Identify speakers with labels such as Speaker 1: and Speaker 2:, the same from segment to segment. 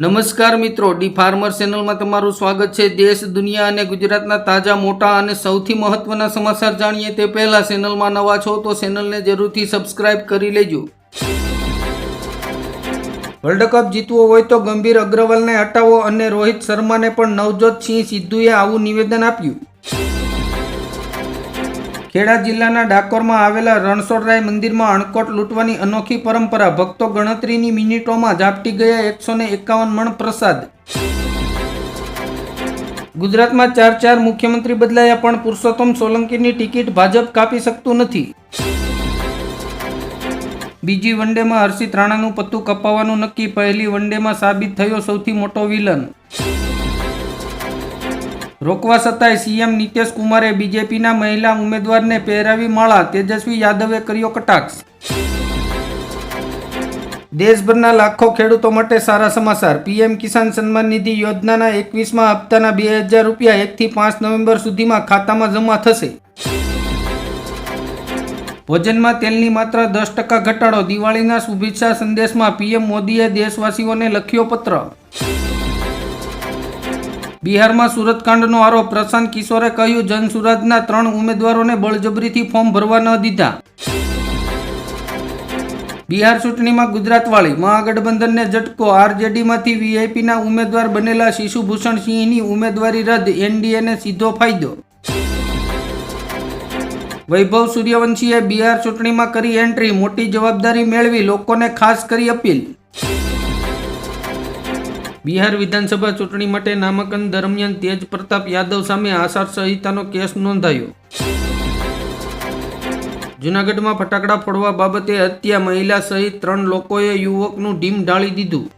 Speaker 1: નમસ્કાર મિત્રો, D farmer ચેનલમાં તમારું સ્વાગત છે. દેશ, દુનિયા અને ગુજરાતના તાજા, મોટા અને સૌથી મહત્વના સમાચાર જાણીએ તે પહેલા ચેનલમાં નવા છો તો ચેનલને જરૂરથી સબસ્ક્રાઇબ કરી લેજો. વર્લ્ડ કપ જીતવો હોય તો ગંભીર અગ્રવાલને હટાવો અને રોહિત શર્માને પણ નવજોત સિંહ સિદ્ધુએ આવું નિવેદન આપ્યું. ખેડા જિલ્લાના ડાકોરમાં આવેલા રણછોડરાય મંદિરમાં અણકોટ લૂંટવાની અનોખી પરંપરા ભક્તો ગણતરીની મિનિટોમાં ઝાપટી ગયા એકસો એકાવન મણ પ્રસાદ. ગુજરાતમાં ચાર ચાર મુખ્યમંત્રી બદલાયા પણ પુરુષોત્તમ સોલંકીની ટિકિટ ભાજપ કાપી શકતું નથી. બીજી વનડેમાં હર્ષિત રાણાનું પત્તું કપાવવાનું નક્કી, પહેલી વનડેમાં સાબિત થયો સૌથી મોટો વિલન. રોકવા છતાંય સીએમ નીતિશ કુમારે બીજેપીના મહિલા ઉમેદવારને પહેરાવી માળા તેજસ્વી યાદવે કર્યો કટાક્ષ. દેશભરના લાખો ખેડૂતો માટે સારા સમાચાર. પીએમ કિસાન સન્માન નિધિ યોજનાના એકવીસમાં હપ્તાના બે હજાર રૂપિયા એકથી પાંચ નવેમ્બર સુધીમાં ખાતામાં જમા થશે. ભોજનમાં તેલની માત્ર દસ ટકા ઘટાડો. દિવાળીના શુભેચ્છા સંદેશમાં પીએમ મોદીએ દેશવાસીઓને લખ્યો પત્ર. બિહારમાં સુરતકાંડનો આરોપ. પ્રશાંત કિશોરે કહ્યું, જનસુરાજના ત્રણ ઉમેદવારોને બળજબરીથી ફોર્મ ભરવા ન દીધા. બિહાર ચૂંટણીમાં ગુજરાતવાળી મહાગઠબંધનને ઝટકો. આરજેડીમાંથી વીઆઈપીના ઉમેદવાર બનેલા શિશુભૂષણ સિંહની ઉમેદવારી રદ. એનડીએને સીધો ફાયદો. વૈભવ સૂર્યવંશીએ બિહાર ચૂંટણીમાં કરી એન્ટ્રી. મોટી જવાબદારી મેળવી લોકોને ખાસ કરી અપીલ. બિહાર વિધાનસભા ચૂંટણી માટે નામાંકન દરમિયાન તેજ પ્રતાપ યાદવ સામે આસાર સંહિતાનો કેસ નોંધાયો. જૂનાગઢમાં ફટાકડા ફોડવા બાબતે હત્યા મહિલા સહિત ત્રણ લોકોએ યુવકનું ઢીમ ઢાળી દીધું.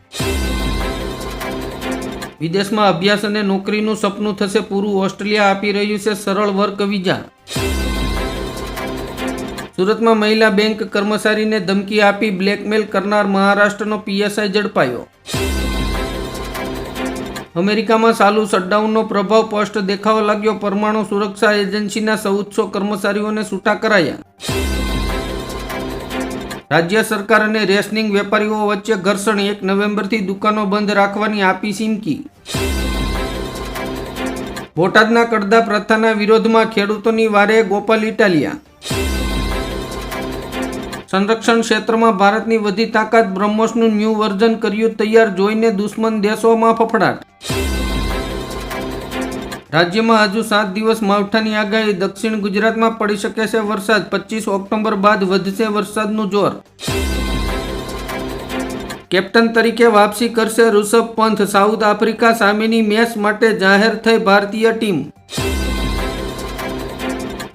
Speaker 1: વિદેશમાં અભ્યાસ અને નોકરીનું સપનું થશે પૂરું, ઓસ્ટ્રેલિયા આપી રહ્યું છે સરળ વર્ક વિઝા. સુરતમાં મહિલા બેંક કર્મચારીને ધમકી આપી બ્લેકમેલ કરનાર મહારાષ્ટ્રનો પીએસઆઈ ઝડપાયો. અમેરિકામાં ચાલુ શટડાઉનનો પ્રભાવ સ્પષ્ટ દેખાવા લાગ્યો. પરમાણુ સુરક્ષા એજન્સીના ચૌદસો કર્મચારીઓને છૂટા કરાયા. રાજ્ય સરકાર અને રેશનિંગ વેપારીઓ વચ્ચે ઘર્ષણ. એક નવેમ્બરથી દુકાનો બંધ રાખવાની આપી ચીમકી. બોટાદના કડદા પ્રથાના વિરોધમાં ખેડૂતોની વારે ગોપાલ ઇટાલિયા. સંરક્ષણ ક્ષેત્રમાં ભારતની વધી તાકાત બ્રહ્મોસનું ન્યૂ વર્ઝન કર્યું તૈયાર જોઈને દુશ્મન દેશોમાં ફફડાટ. રાજ્યમાં હજુ સાત દિવસ માવઠાની આગાહી. દક્ષિણ ગુજરાતમાં પડી શકે છે વરસાદ. પચીસ ઓક્ટોબર બાદ વધશે વરસાદનું જોર. કેપ્ટન તરીકે વાપસી કરશે ઋષભ પંથ. સાઉથ આફ્રિકા સામેની મેચ માટે જાહેર થઈ ભારતીય ટીમ.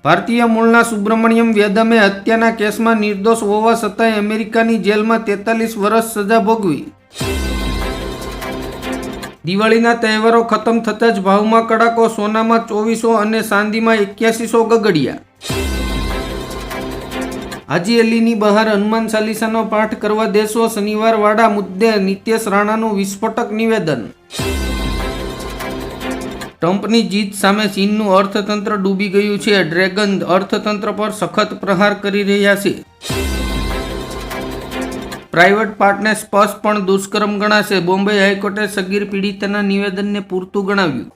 Speaker 1: ભારતીય મૂળના સુબ્રમણ્યમ વેદમે હત્યાના કેસમાં નિર્દોષ હોવા છતાંય અમેરિકાની જેલમાં તેતાલીસ વર્ષ સજા ભોગવી. દિવાળીના તહેવારો ખતમ થતાં જ ભાવમાં કડાકો, સોનામાં ચોવીસો અને ચાંદીમાં એક્યાસીસો ગગડિયા. હાજી અલીની બહાર હનુમાન ચાલીસાનો પાઠ કરવા દેશો શનિવાર વાડા મુદ્દે નિતેશ રાણાનું વિસ્ફોટક નિવેદન. ટ્રમ્પની જીત સામે ચીનનું અર્થતંત્ર ડૂબી ગયું છે. ડ્રેગન અર્થતંત્ર પર સખત પ્રહાર કરી રહ્યા છે. પ્રાઇવેટ પાર્ટને સ્પર્શ પણ દુષ્કર્મ ગણાશે. બોમ્બે હાઈકોર્ટે સગીર પીડિતાના નિવેદનને પૂરતું ગણાવ્યું.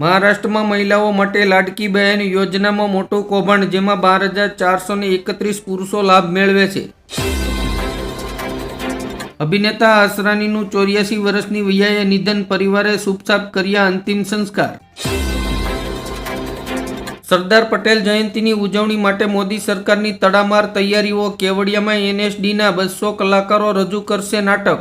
Speaker 1: મહારાષ્ટ્રમાં મહિલાઓ માટે લાડકી બહેન યોજનામાં મોટું કૌભાંડ, જેમાં બાર હજાર ચારસો એકત્રીસ પુરુષો લાભ મેળવે છે. અભિનેતા અસરાનીનું ચોર્યાસી વર્ષની વૈયાએ નિધન પરિવારે સુપછાપ કર્યા અંતિમ સંસ્કાર. સરદાર પટેલ જયંતિની ઉજવણી માટે મોદી સરકારની તડામાર તૈયારીઓ કેવડિયામાં એનએસડીના બસો કલાકારો રજૂ કરશે નાટક.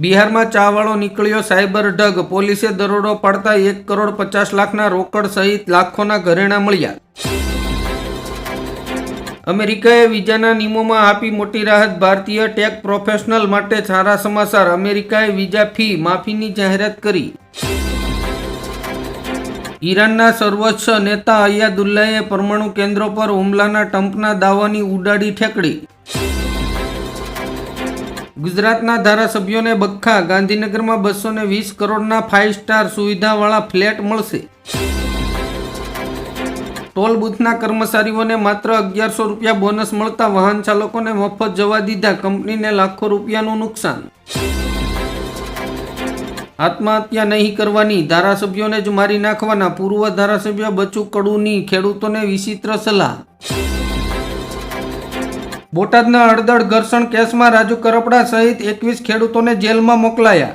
Speaker 1: બિહારમાં ચાવાળો નીકળ્યો સાયબર ઢગ, પોલીસે દરોડો પાડતા એક કરોડ પચાસ લાખના રોકડ સહિત લાખોના ઘરેણા મળ્યા. અમેરિકાએ વિઝાના નિયમોમાં આપી મોટી રાહત ભારતીય ટેક પ્રોફેશનલ માટે સારા સમાચાર. અમેરિકાએ વિઝા ફી માફીની જાહેરાત કરી. ઈરાનના સર્વોચ્ચ નેતા અયાદુલ્લાએ પરમાણુ કેન્દ્રો પર હુમલાના ટ્રમ્પના દાવાની ઉડાડી ઠેકડી. ગુજરાતના ધારાસભ્યોને બખ્ખા. ગાંધીનગરમાં બસો વીસ કરોડના ફાઇવ સ્ટાર સુવિધાવાળા ફ્લેટ મળશે. ટોલ બૂથના કર્મચારીઓને માત્ર અગિયારસો રૂપિયા બોનસ મળતા વાહન ચાલકોને મફત જવા દીધા. કંપનીને લાખો રૂપિયાનું નુકસાન. આત્મહત્યા નહીં કરવાની. ધારાસભ્યોને જ મારી નાખવાના. પૂર્વ ધારાસભ્ય બચુ કડુની ખેડૂતોને વિચિત્ર સલાહ. બોટાદના અડદડ ઘર્ષણ કેસમાં રાજુ કરપડા સહિત એકવીસ ખેડૂતોને જેલમાં મોકલાયા.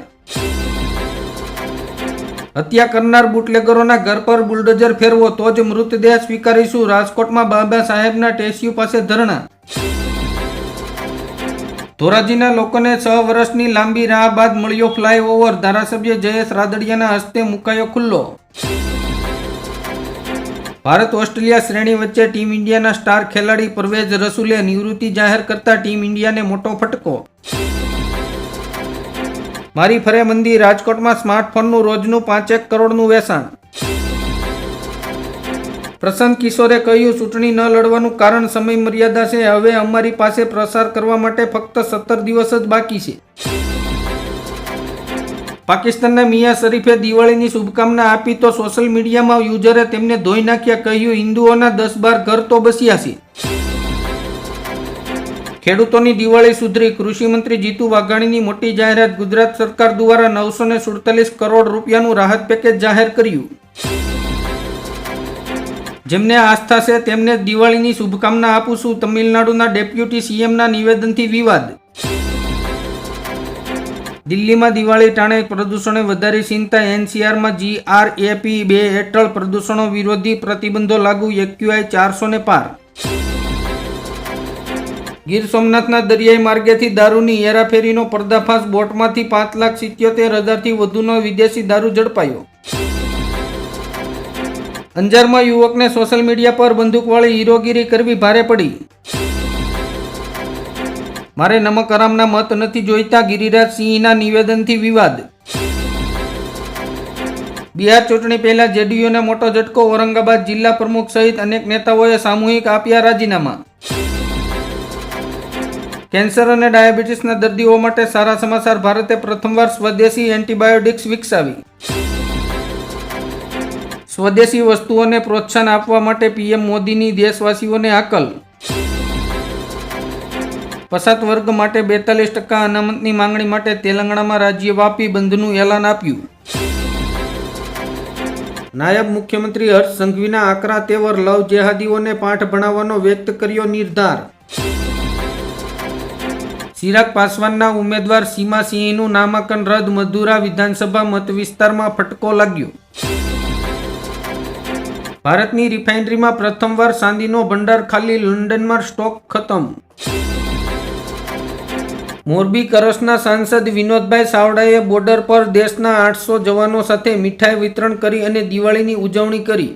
Speaker 1: હત્યા કરનાર બુટલેગરોના ઘર પર બુલડોઝર ફેરવો, તો જ મૃતદેહ સ્વીકારીશું. રાજકોટમાં બાબા સાહેબના ટેસ્યુ પાસે ધરણા. ધોરાજીના લોકોને છ વર્ષની લાંબી રાહ બાદ મળ્યો ફ્લાયઓવર. ધારાસભ્ય જયેશ રાદડિયાના હસ્તે મુકાયો ખુલ્લો. ભારત ઓસ્ટ્રેલિયા શ્રેણી વચ્ચે ટીમ ઇન્ડિયાના સ્ટાર ખેલાડી પરવેઝ રસુલે નિવૃત્તિ જાહેર કરતા ટીમ ઇન્ડિયાને મોટો ફટકો. મારી ફરે મંદી રાજકોટમાં સ્માર્ટફોનનું રોજનું પાંચેક કરોડનું વેચાણ. પ્રશાંત કિશોરે કહ્યું, ચૂંટણી ન લડવાનું કારણ સમય મર્યાદા છે. હવે અમારી પાસે પ્રસાર કરવા માટે ફક્ત સત્તર દિવસ જ બાકી છે. પાકિસ્તાનના મિયા શરીફે દિવાળીની શુભકામના આપી તો સોશિયલ મીડિયામાં યુઝરે તેમને ધોઈ નાખ્યા, કહ્યું, હિન્દુઓના દસ બાર ઘર તો બસ્યા છે. ખેડૂતોની દિવાળી સુધરી કૃષિમંત્રી જીતુ વાઘાણીની મોટી જાહેરાત ગુજરાત સરકાર દ્વારા નવસો ને સુડતાલીસ કરોડ રૂપિયાનું રાહત પેકેજ જાહેર કર્યું. જેમને આસ્થા છે તેમને દિવાળીની શુભકામના આપું છું તમિલનાડુના ડેપ્યુટી સીએમના નિવેદનથી વિવાદ. દિલ્હીમાં દિવાળી ટાણે પ્રદૂષણે વધારી ચિંતા એનસીઆરમાં જીઆરએપી બે હેઠળ પ્રદૂષણો વિરોધી પ્રતિબંધો લાગુ એક્યુઆઈ ચારસો ને પાર. ગીર સોમનાથના દરિયાઈ માર્ગેથી દારૂની હેરાફેરીનો પર્દાફાશ બોટમાંથી પાંચ લાખ સિત્યોતેર હજારથી વધુનો વિદેશી દારૂ ઝડપાયો. અંજારમાં યુવકને સોશિયલ મીડિયા પર બંદૂકવાળી હીરોગીરી કરવી ભારે પડી. મારે નમક હરામના મત નથી જોઈતા ગિરિરાજ સિંહના નિવેદનથી વિવાદ. બિહાર ચૂંટણી પહેલા જેડીયુને મોટો ઝટકો ઔરંગાબાદ જિલ્લા પ્રમુખ સહિત અનેક નેતાઓએ સામૂહિક આપ્યા રાજીનામા. કેન્સર અને ડાયાબિટીસના દર્દીઓ માટે સારા સમાચાર ભારતે પ્રથમવાર સ્વદેશી એન્ટીબાયોટિક્સ વિકસાવી. સ્વદેશી વસ્તુઓને પ્રોત્સાહન આપવા માટે પીએમ મોદીની દેશવાસીઓને હાકલ પસાત વર્ગ માટે બેતાલીસ ટકા અનામતની માંગણી માટે તેલંગાણામાં રાજ્યવ્યાપી બંધનું એલાન આપ્યું. નાયબ મુખ્યમંત્રી હર્ષ સંઘવીના આકરા તેવર લવ જેહાદીઓને પાઠ ભણાવવાનો વ્યક્ત કર્યો નિર્ધાર. ચિરાગ પાસવાનના ઉમેદવાર સીમા સિંહનું નામાંકન રદ, મધુરા વિધાનસભા મત વિસ્તારમાં ફટકો લાગ્યો. ભારતની રિફાઇનરીમાં પ્રથમવાર ચાંદીનો ભંડાર ખાલી, લંડનમાં સ્ટોક ખતમ. મોરબી કરસના સાંસદ વિનોદભાઈ સાવડાએ બોર્ડર પર દેશના આઠસો જવાનો સાથે મીઠાઈ વિતરણ કરી અને દિવાળીની ઉજવણી કરી.